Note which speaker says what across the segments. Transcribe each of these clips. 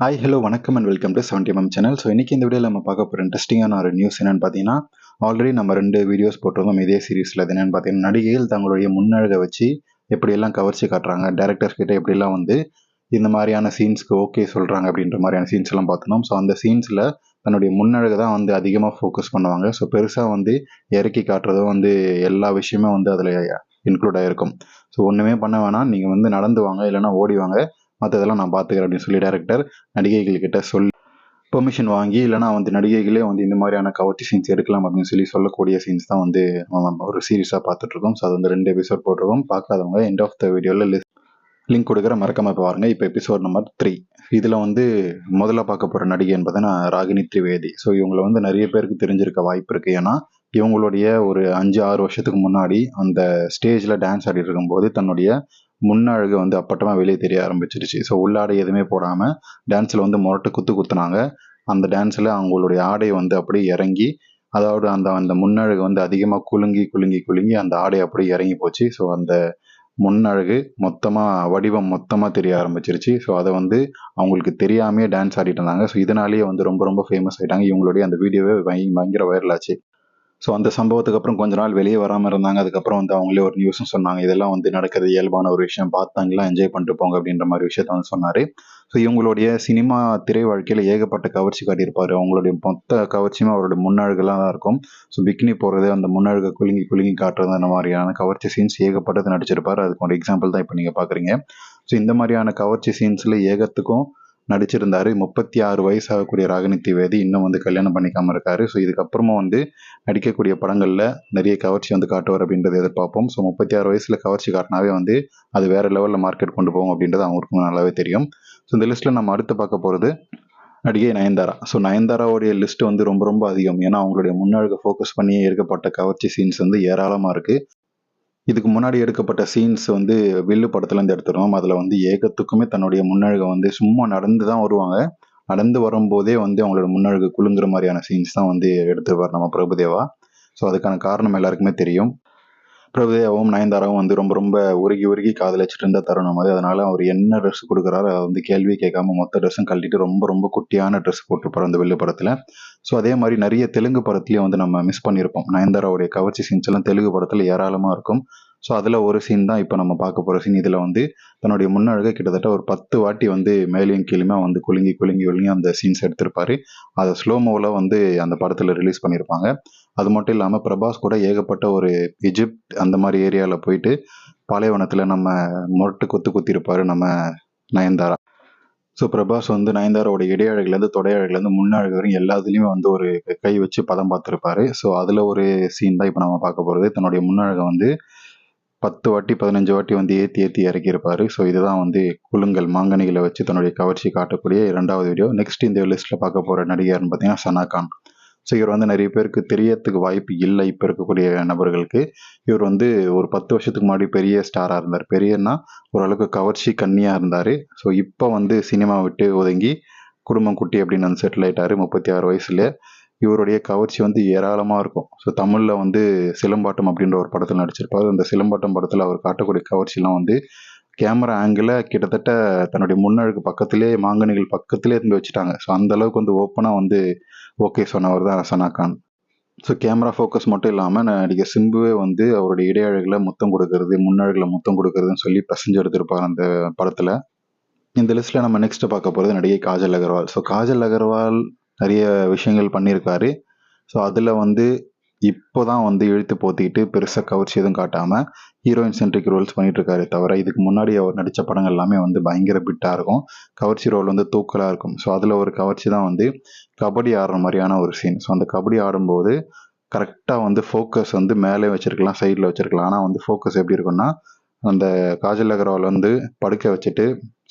Speaker 1: Hi hello வணக்கம் and welcome to seventy M channel so இன்றைக்கி இந்த வீடியோவில் நம்ம பார்க்க போகிற இன்ட்ரெஸ்டிங்கான ஒரு நியூஸ் என்னென்னு பார்த்தீங்கன்னா ஆல்ரெடி நம்ம ரெண்டு வீடியோஸ் போட்டிருந்தோம். இதே சீரீஸில் அது என்னென்னு பார்த்தீங்கன்னா நடிகைகள் தங்களுடைய முன்னழகை வச்சு எப்படியெல்லாம் கவர்ச்சி காட்டுறாங்க டேரக்டர்ஸ் கிட்ட எப்படிலாம் வந்து இந்த மாதிரியான சீன்ஸ்க்கு ஓகே சொல்கிறாங்க அப்படின்ற மாதிரியான சீன்ஸ் எல்லாம் பார்த்துனோம் ஸோ அந்த சீன்ஸில் தன்னுடைய முன்னழகை தான் வந்து அதிகமாக ஃபோக்கஸ் பண்ணுவாங்க. ஸோ பெருசாக வந்து இறக்கி காட்டுறதும் வந்து எல்லா விஷயமே வந்து அதில் இன்க்ளூட் ஆகிருக்கும் ஸோ ஒன்றுமே பண்ண வேணாம். நீங்கள் வந்து நடந்து வாங்க இல்லைனா ஓடிவாங்க மற்றதெல்லாம் நான் பார்த்துக்கிறேன் அப்படின்னு சொல்லி டேரக்டர் நடிகைகள் கிட்ட சொல்லி பெர்மிஷன் வாங்கி இல்லைனா வந்து நடிகைகளே வந்து இந்த மாதிரியான கவர்ச்சி சீன்ஸ் எடுக்கலாம் அப்படின்னு சொல்லி சொல்லக்கூடிய சீன்ஸ் தான் வந்து நம்ம ஒரு சீரியஸாக பார்த்துட்ருக்கோம். ஸோ அது வந்து ரெண்டு எபிசோட் போட்டிருக்கோம். பார்க்காதவங்க எண்ட் ஆஃப் த வீடியோவில் லிஸ்ட் லிங்க் கொடுக்குற மறக்காம பாருங்க. இப்போ எபிசோட் நம்பர் த்ரீ இதில் வந்து முதல்ல பார்க்க போகிற நடிகை என்பதுன்னா ராகினி திரிவேதி. ஸோ இவங்களை வந்து நிறைய பேருக்கு தெரிஞ்சிருக்க வாய்ப்பு இருக்குது ஏன்னா இவங்களுடைய ஒரு அஞ்சு ஆறு வருஷத்துக்கு முன்னாடி அந்த ஸ்டேஜில் டான்ஸ் ஆடிட்டு இருக்கும்போது தன்னுடைய முன்னழகு வந்து அப்பட்டமாக வெளியே தெரிய ஆரம்பிச்சிருச்சு. ஸோ உள்ளாடை எதுவுமே போடாமல் டான்ஸில் வந்து முரட்டு குத்து குத்துனாங்க. அந்த டான்ஸில் அவங்களுடைய ஆடை வந்து அப்படியே இறங்கி அதாவது அந்த அந்த முன்னழகு வந்து அதிகமாக குலுங்கி குலுங்கி குலுங்கி அந்த ஆடை அப்படியே இறங்கி போச்சு. ஸோ அந்த முன்னழகு மொத்தமாக வடிவம் மொத்தமாக தெரிய ஆரம்பிச்சிருச்சு. ஸோ அதை வந்து அவங்களுக்கு தெரியாமே டான்ஸ் ஆடிட்டு இருந்தாங்க. ஸோ இதனாலேயே வந்து ரொம்ப ரொம்ப ஃபேமஸ் ஆகிட்டாங்க இவங்களுடைய அந்த வீடியோவே பயங்கர வைரல் ஆச்சு. ஸோ அந்த சம்பவத்துக்கு அப்புறம் கொஞ்ச நாள் வெளியே வராமல் இருந்தாங்க. அதுக்கப்புறம் வந்து அவங்களே ஒரு நியூஸும் சொன்னாங்க. இதெல்லாம் வந்து நடக்கிறது இயல்பான ஒரு விஷயம். பார்த்தாங்களா? என்ஜாய் பண்ணிட்டு போங்க. அப்படின்ற மாதிரி விஷயத்த வந்து சொன்னார். ஸோ இவங்களுடைய சினிமா திரை வாழ்க்கையில் ஏகப்பட்ட கவர்ச்சி காட்டியிருப்பார். அவங்களுடைய மொத்த கவர்ச்சியுமே அவருடைய முன்னழகுலாம் தான் இருக்கும். ஸோ பிக்னி போகிறது அந்த முன்னழகை குலுங்கி குலுங்கி காட்டுறது அந்த மாதிரியான கவர்ச்சி சீன்ஸ் ஏகப்பட்டது நடிச்சிருப்பார். அதுக்கு ஒரு எக்ஸாம்பிள் தான் இப்போ நீங்கள் பார்க்குறீங்க ஸோ இந்த மாதிரியான கவர்ச்சி சீன்ஸில் ஏகத்துக்கும் நடிச்சிருந்தார். முப்பத்தி ஆறு வயசாகக்கூடிய ராகினி திவேதி இன்னும் வந்து கல்யாணம் பண்ணிக்காமல் இருக்காரு. ஸோ இதுக்கப்புறமா வந்து நடிக்கக்கூடிய படங்களில் நிறைய கவர்ச்சி வந்து காட்டுவார் அப்படின்றத எதிர்பார்ப்போம். ஸோ முப்பத்தி ஆறு வயசில் கவர்ச்சி காட்டினாவே வந்து அது வேறு லெவலில் மார்க்கெட் கொண்டு போகும் அப்படின்றது அவங்களுக்கும் நல்லாவே தெரியும். ஸோ இந்த லிஸ்ட்டில் நம்ம அடுத்து பார்க்க போகிறது நடிகை நயன்தாரா. ஸோ நயன்தாராவுடைய லிஸ்ட் வந்து ரொம்ப ரொம்ப அதிகம். ஏன்னா அவங்களுடைய முன்னழகை ஃபோக்கஸ் பண்ணி இருக்கப்பட்ட கவர்ச்சி சீன்ஸ் வந்து ஏராளமாக இருக்குது இதுக்கு முன்னாடி எடுக்கப்பட்ட சீன்ஸ் வந்து வில்லு படத்துலேருந்து எடுத்துருவோம் அதில் வந்து ஏகத்துக்குமே தன்னுடைய முன்னழகை வந்து சும்மா நடந்து தான் வருவாங்க. நடந்து வரும்போதே வந்து அவங்களோட முன்னழகு குலுங்குற மாதிரியான சீன்ஸ் தான் வந்து எடுத்துருவார் நம்ம பிரபுதேவா. ஸோ அதுக்கான காரணம் எல்லாருக்குமே தெரியும். பிரபுதேவாவும் நயன்தாராவும் வந்து ரொம்ப ரொம்ப உருகி உருகி காதலிச்சுட்டு இருந்த தருணம் அது. அதனால அவர் என்ன ட்ரெஸ் கொடுக்குறாரு அதை வந்து கேள்வி கேட்காம மொத்த ட்ரெஸ்ஸும் கழட்டிட்டு ரொம்ப ரொம்ப குட்டியான ட்ரெஸ் போட்டிருப்பார் அந்த வெள்ளு படத்தில். ஸோ அதே மாதிரி நிறைய தெலுங்கு படத்துலேயும் வந்து நம்ம மிஸ் பண்ணியிருப்போம் நயன்தாராவுடைய கவர்ச்சி சீன்ஸ் எல்லாம் தெலுங்கு படத்தில் ஏராளமாக இருக்கும். ஸோ அதில் ஒரு சீன் தான் இப்போ நம்ம பார்க்க போகிற சீன் இதில் வந்து தன்னுடைய முன்னழகை கிட்டத்தட்ட ஒரு பத்து வாட்டி வந்து மேலேயும் கீழுமே வந்து குலுங்கி குலுங்கி குலுங்கி அந்த சீன்ஸ் எடுத்திருப்பாரு. அதை ஸ்லோமோவில் வந்து அந்த படத்தில் ரிலீஸ் பண்ணியிருப்பாங்க அது மட்டும் இல்லாமல் பிரபாஸ் கூட ஏகப்பட்ட ஒரு எஜிப்ட் அந்த மாதிரி ஏரியாவில் போயிட்டு பாலைவனத்தில் நம்ம முரட்டு குத்து குத்திருப்பார் நம்ம நயன்தாரா. ஸோ பிரபாஸ் வந்து நயன்தாரோட இடையழகுலேருந்து தொடையழகுலேருந்து முன்னழகு வரையும் எல்லாத்துலேயுமே வந்து ஒரு கை வச்சு பதம் பார்த்துருப்பாரு. ஸோ அதில் ஒரு சீன் தான் இப்போ நம்ம பார்க்க போகிறது தன்னுடைய முன்னழகை வந்து பத்து வாட்டி பதினஞ்சு வாட்டி வந்து ஏற்றி ஏற்றி இறக்கியிருப்பாரு. ஸோ இதுதான் வந்து குழுங்கல் மாங்கனிகளை வச்சு தன்னுடைய கவர்ச்சி காட்டக்கூடிய இரண்டாவது வீடியோ நெக்ஸ்ட் இந்த லிஸ்ட்டில் பார்க்க போகிற நடிகர்னு பார்த்தீங்கன்னா சனா கான். ஸோ இவர் வந்து நிறைய பேருக்கு தெரியறதுக்கு வாய்ப்பு இல்லை இப்போ இருக்கக்கூடிய நபர்களுக்கு. இவர் வந்து ஒரு பத்து வருஷத்துக்கு முன்னாடி பெரிய ஸ்டாராக இருந்தார். பெரியன்னா ஓரளவுக்கு கவர்ச்சி கன்னியாக இருந்தார். ஸோ இப்போ வந்து சினிமா விட்டு ஒதுங்கி குடும்பம் குட்டி அப்படின்னு வந்து செட்டில் ஆயிட்டார் முப்பத்தி ஆறு வயசுல இவருடைய கவர்ச்சி வந்து ஏராளமாக இருக்கும். ஸோ தமிழில் வந்து சிலம்பாட்டம் அப்படின்ற ஒரு படத்தில் நடிச்சிருப்பார். அந்த சிலம்பாட்டம் படத்தில் அவர் காட்டக்கூடிய கவர்ச்சிலாம் வந்து கேமரா ஆங்கிளை கிட்டத்தட்ட தன்னுடைய முன்னழுக்கு பக்கத்திலே மாங்கனிகள் பக்கத்திலே இருந்து வச்சுட்டாங்க. ஸோ அந்த அளவுக்கு வந்து ஓப்பனாக வந்து ஓகே சொன்னவர் தான் Sana Khan. So camera focus மட்டும் இல்லாமல் நடிகர் சிம்புவே வந்து அவருடைய இடையழகில் முத்தம் கொடுக்கறது முன்னழகில் முத்தம் கொடுக்கறதுன்னு சொல்லி பிரசஞ்சு எடுத்திருப்பார் அந்த படத்தில். இந்த லிஸ்ட்டில் நம்ம நெக்ஸ்ட் பார்க்க போகிறது நடிகை காஜல் அகர்வால். ஸோ காஜல் அகர்வால் நிறைய விஷயங்கள் பண்ணியிருக்காரு. ஸோ அதில் வந்து இப்போ தான் வந்து இழுத்து போத்திக்கிட்டு பெருசாக கவர்ச்சி எதுவும் காட்டாமல் ஹீரோயின் சென்ட்ரிக் ரோல்ஸ் பண்ணிட்டு இருக்காரு தவிர இதுக்கு முன்னாடி அவர் நடித்த படங்கள் எல்லாமே வந்து பயங்கர பிட்டாக இருக்கும். கவர்ச்சி ரோல் வந்து தூக்கலாக இருக்கும். ஸோ அதில் ஒரு கவர்ச்சி தான் வந்து கபடி ஆடுற மாதிரியான ஒரு சீன் ஸோ அந்த கபடி ஆடும்போது கரெக்டாக வந்து ஃபோக்கஸ் வந்து மேலே வச்சிருக்கலாம் சைடில் வச்சிருக்கலாம். ஆனால் வந்து ஃபோக்கஸ் எப்படி இருக்குன்னா அந்த காஜல் அகர்வால் வந்து படுக்க வச்சுட்டு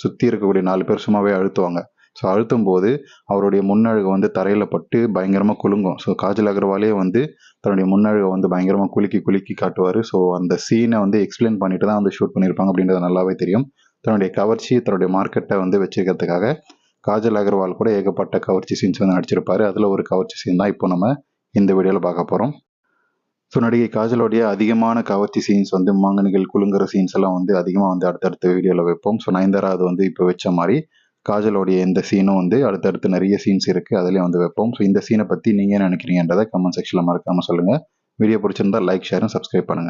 Speaker 1: சுற்றி இருக்கக்கூடிய நாலு பேர் சும்மாவே அழுத்துவாங்க. ஸோ அழுத்தும் போது அவருடைய முன்னழகு வந்து தரையில் பட்டு பயங்கரமாக குலுங்கும். ஸோ காஜல் அகர்வாலே வந்து தன்னுடைய முன்னழகை வந்து பயங்கரமாக குலுக்கி குலுக்கி காட்டுவார். ஸோ அந்த சீனை வந்து எக்ஸ்பிளைன் பண்ணிட்டு தான் வந்து ஷூட் பண்ணியிருப்பாங்க அப்படின்றது நல்லாவே தெரியும். தன்னுடைய கவர்ச்சி தன்னுடைய மார்க்கெட்டை வந்து வச்சுக்கிறதுக்காக காஜல் அகர்வால் கூட ஏகப்பட்ட கவர்ச்சி சீன்ஸ் வந்து நடிச்சிருப்பாரு. அதில் ஒரு கவர்ச்சி சீன் தான் இப்போ நம்ம இந்த வீடியோவில் பார்க்க போகிறோம் ஸோ நடிகை காஜலோடைய அதிகமான கவர்ச்சி சீன்ஸ் வந்து மாங்கனிகள் குலுங்குற சீன்ஸ் எல்லாம் வந்து அதிகமாக வந்து அடுத்தடுத்த வீடியோவில் வைப்போம். ஸோ நயன்தாரா அது வந்து இப்போ வச்ச மாதிரி காஜலோடைய இந்த சீனும் வந்து அடுத்தடுத்து நிறைய சீன்ஸ் இருக்குது அதுலயும் வந்து வைப்போம். ஸோ இந்த சீனை பற்றி நீங்கள் என்ன நினைக்கிறீங்கன்றதை கமெண்ட் செக்ஷனில் மறக்காமல் சொல்லுங்கள் வீடியோ பிடிச்சிருந்தா லைக் ஷேரும் சப்ஸ்கிரைப் பண்ணுங்கள்